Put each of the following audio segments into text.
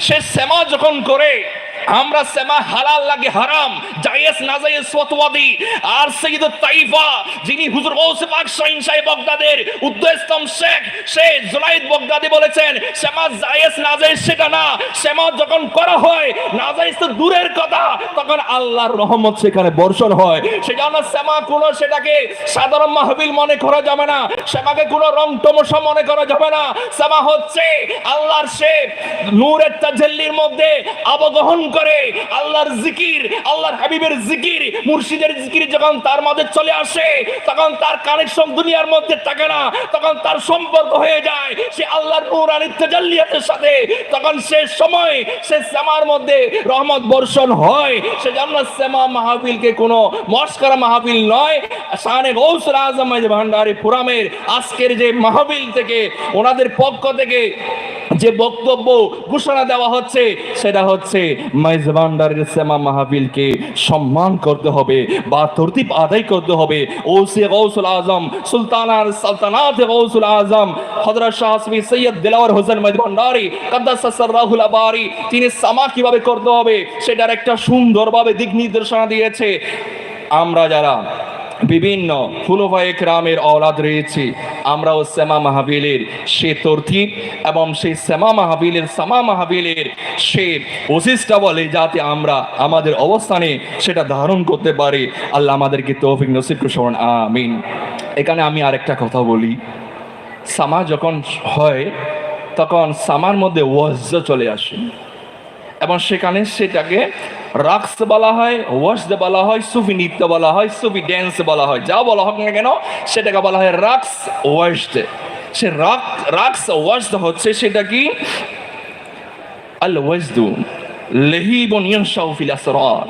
সে সেমা যখন করে আমরা সেমা হালাল লাগে হারাম, জায়েজ না জায়েজ ফতোয়া দিই আর সৈয়দ তাইফা, যিনি হুজুর গৌসে পাক শাহিন সাহেব বগদাদের উদ্দেস্তম শেখ, সে জুনাইদ বগদাদি বলেছেন, সেমা জায়েজ না জায়েজ সেটা না, সেমা যখন করা হয়, না জায়েজ তো দূরের কথা, তখন আল্লাহর রহমত সেখানে বর্ষণ হয়। সেজন্য সেমা কোনো সেটাকে সাধারণ মাহবিল মনে করা যাবে না, সেমাকে কোনো রং তমসা মনে করা যাবে না। সেমা হচ্ছে আল্লাহর সে নূরের তাজাল্লির মধ্যে অবগহন করে আল্লাহর জিকির, আল্লাহর হাবিবের জিকির, মুর্শিদের জিকির যখন তার মধ্যে চলে আসে, তখন তার কানেকশন দুনিয়ার মধ্যে থাকে না, তখন তার সম্পর্ক হয়ে যায়। সে আল্লাহর নূরানি তাজাল্লিয়াতের সাথে, তখন সে সময়, সে সেমার মধ্যে রহমত বর্ষণ হয়। সেজন্য সেমা মাহফিলকে কোনো মস্করা মাহফিল নয়, শানে গৌসুল আজম ভান্ডারি পুরামের আজকের যে মাহফিল থেকে, ওনাদের পক্ষ থেকে যে বক্তব্য ঘোষণা দেওয়া হচ্ছে, সেটা হচ্ছে মাইজ ভান্ডারের সেমা মাহফিলকে সম্মান করতে হবে বা তরতিব আদায় করতে হবে। ওসি গৌসুল আজম, সুলতানার সালতানাত গৌসুল আজম, হযরত শাহ আসমি সৈয়দ দিলাওয়ার হোসেন মাইজ ভান্ডারি কাদ্দাস রাহুল আবারি, তিনি সামা কীভাবে করতে হবে, সেটার একটা সুন্দরভাবে দিক নির্দেশনা দিয়েছে। আমরা যারা বিভিন্ন ফুলভাই রামের অলাদ রয়েছে। আমরাও শ্যামা মাহাবিলের সে তর্থিব এবং সেই শ্যামা মাহাবিলের শ্যামা মাহাবিলের সে প্রচেষ্টা বলে যাতে আমরা আমাদের অবস্থানে সেটা ধারণ করতে পারি। আল্লাহ আমাদেরকে তৌফিক নসিব করুন আমিন। এখানে আমি আরেকটা কথা বলি। সামা যখন হয়, তখন সামার মধ্যে ওয়াজ্জ চলে আসে। এবং সেখানে সেটাকে রাক্স বলা হয় ওয়ার্স বলা হয়, সুফি নৃত্য বলা হয়, সুফি ড্যান্স বলা হয়। যা বলা হোক না কেন, সেটাকে বলা হয় রাক্স ওয়ার্স সে রাক রাক্স ওয়ার্স হচ্ছে সেটা কি? আল ওয়াজদু লেহিবন ইয়ানশাউ ফিল আসরার।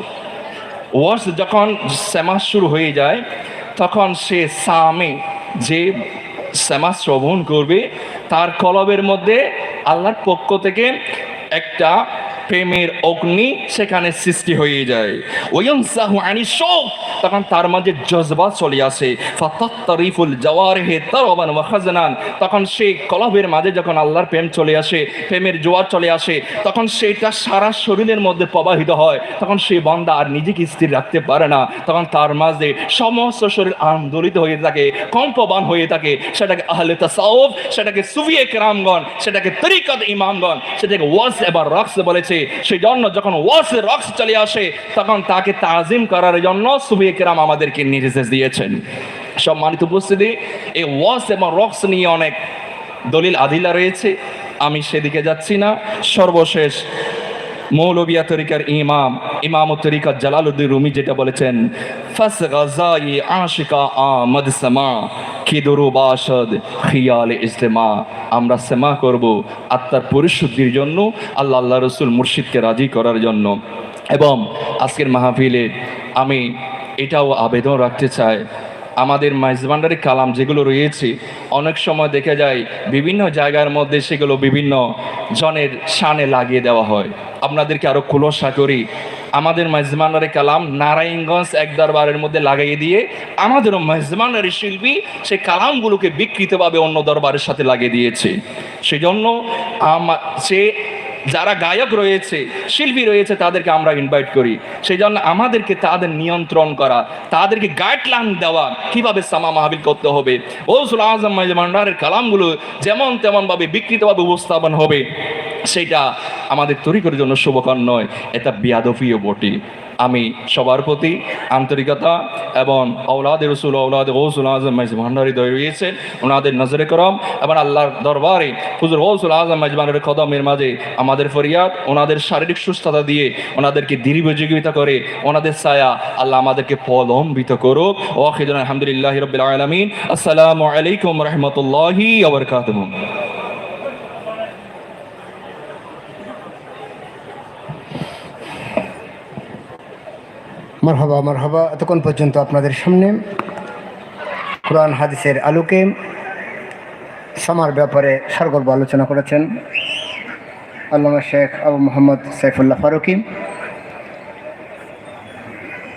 ওয়ার্স যখন সেমাস শুরু হয়ে যায়, তখন সে সামে যে সেমাস শ্রবণ করবে, তার কলবের মধ্যে আল্লাহর পক্ষ থেকে একটা প্রেমের অগ্নি সেখানে সৃষ্টি হয়ে যায়। ওয়ংসাহু আনি শোক, তখন তার মাঝে জজবা চলে আসে। ফাতাত্তারিফুল জাওয়ারিহি তারাবান ওয়া খাজনান, তখন সেই কলবের মাঝে যখন আল্লাহর প্রেম চলে আসে, প্রেমের জোয়ার চলে আসে, তখন সেটা সারা শরীরের মধ্যে প্রবাহিত হয়, তখন সেই বান্দা আর নিজেকে স্থির রাখতে পারে না। তখন তার মাঝে সমস্ত শরীর আন্দোলিত হয়ে থাকে, কম্পবান হয়ে থাকে। সেটাকে আহলে তাসাউফ, সেটাকে সুফিয়ে কেরামগণ সেটাকে তরিকত ইমামগণ সেটাকে ওয়াস এবার রক্স বলেছে। সেই জন্য যখন ওয়াস রক্স চলে আসে, তখন তাকে তাজিম করার জন্য সুফিয়ে কেরাম আমাদেরকে নির্দেশ দিয়েছেন। সম্মানিত উপস্থিতি, এই ওয়াস এবং রক্স নিয়ে অনেক দলিল আদিলা রয়েছে। আমি সেদিকে যাচ্ছি না। সর্বশেষ মৌলবিয়া তরিকার ইমাম ইমাম তরিকা জালালউদ্দিন রুমি যেটা বলেছেন, ফাস গাজাই আশিকা আমদ সামা। খিদরু বাসদ খিয়াল ইজতেমা। আমরা সেমা করব আত্মার পরিশুদ্ধির জন্য, আল্লাহ আল্লাহ রসুল মুর্শিদকে রাজি করার জন্য। এবং আজকের মাহফিলে আমি এটাও আবেদন রাখতে চাই। আমাদের মাইজবান্ডারি কালাম যেগুলো রয়েছে, অনেক সময় দেখা যায় বিভিন্ন জায়গার মধ্যে সেগুলো বিভিন্ন জনের শানে লাগিয়ে দেওয়া হয়। আপনাদেরকে আরও খুলসা করি। আমাদের মাইজমানারি কালাম নারায়ণগঞ্জ এক দরবারের মধ্যে লাগাইয়ে দিয়ে আমাদেরও মাইজমানারি শিল্পী সেই কালামগুলোকে বিকৃতভাবে অন্য দরবারের সাথে লাগিয়ে দিয়েছে। সেজন্য সে যারা গায়ক রয়েছে, শিল্পী রয়েছে, তাদেরকে আমরা ইনভাইট করি। সেই জন্য আমাদেরকে তাদের নিয়ন্ত্রণ করা, তাদেরকে গাইডলাইন দেওয়া, কীভাবে সামা মাহবিল করতে হবে। ওসুল আজম মাইজ ভান্ডারের কালামগুলো যেমন তেমনভাবে বিকৃতভাবে উপস্থাপন হবে। সেটা আমাদের তরিকের জন্য শুভকর নয়, এটা বিয়াদফিও বটে। আমি সবার প্রতি আন্তরিকতা এবং ঔলাদ রসুল, ঔলাদ গৌসুল আজম মাইজ ভান্ডারি দয় রয়েছেন ওনাদের নজরে করম এবং আল্লাহর দরবারে হুজুর গৌসুল আজম মাইজ ভান্ডারের কদমের মাঝে আমাদের ফরিয়াদ ওনাদের শারীরিক সুস্থতা দিয়ে ওনাদেরকে দীর্ঘজীবিতা করে ওনাদের ছায়া আল্লাহ আমাদেরকে পলম্বিত করুক। ওয়াহিদুল আলহামদুলিল্লাহ রবিল আলমিন। আসসালামু আলাইকুম রহমতুল্লাহি আবরকাতহ মারহাবা মারহাবা। এতক্ষণ পর্যন্ত আপনাদের সামনে কোরআন হাদিসের আলোকে, সামার ব্যাপারে সরগর্ব আলোচনা করেছেন আল্লামা শেখ আবু মোহাম্মদ সাইফুল্লাহ ফারুকি।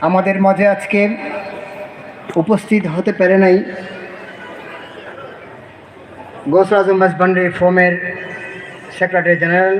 আমাদের মাঝে আজকে উপস্থিত হতে পারে নাই আজম বাসবান্ডি ফোমের সেক্রেটারি জেনারেল